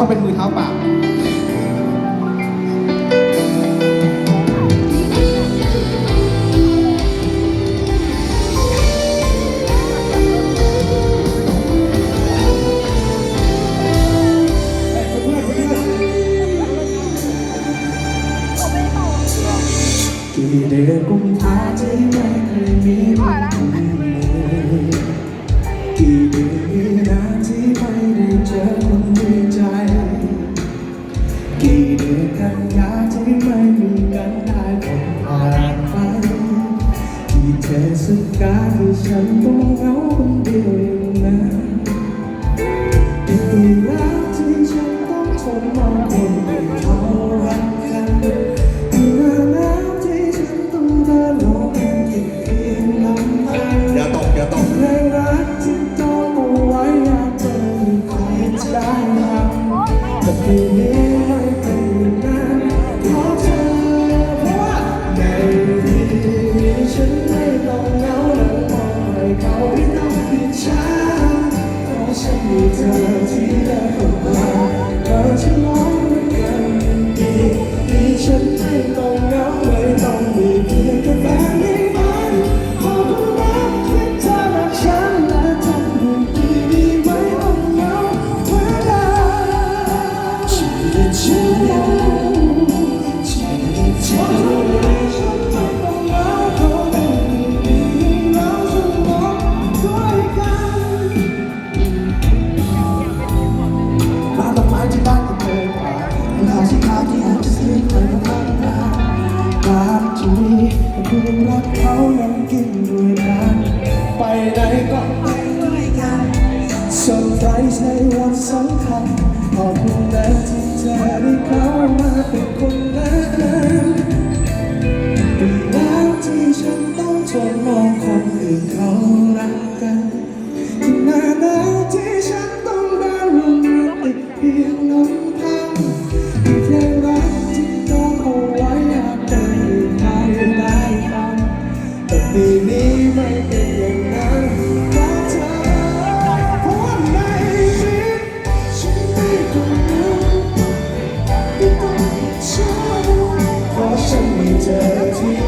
้องเป็นมือเท้าปากี่เดือนกุมภาที่ไม่เคยมีวัน สักการที่ฉันต้องเหงา later ไหนก็ไปด้วยกันเซอร์ในวันสำคัญขอบคุณนะที่เธอได้เข้ามาเป็นคนแรกนเป็นแล้วที่ฉันต้องทนมองคนอื่นเขารักกันถึงนานแล้วที่ฉันต้องได้รู้ติดเพียงน้ำ eternity.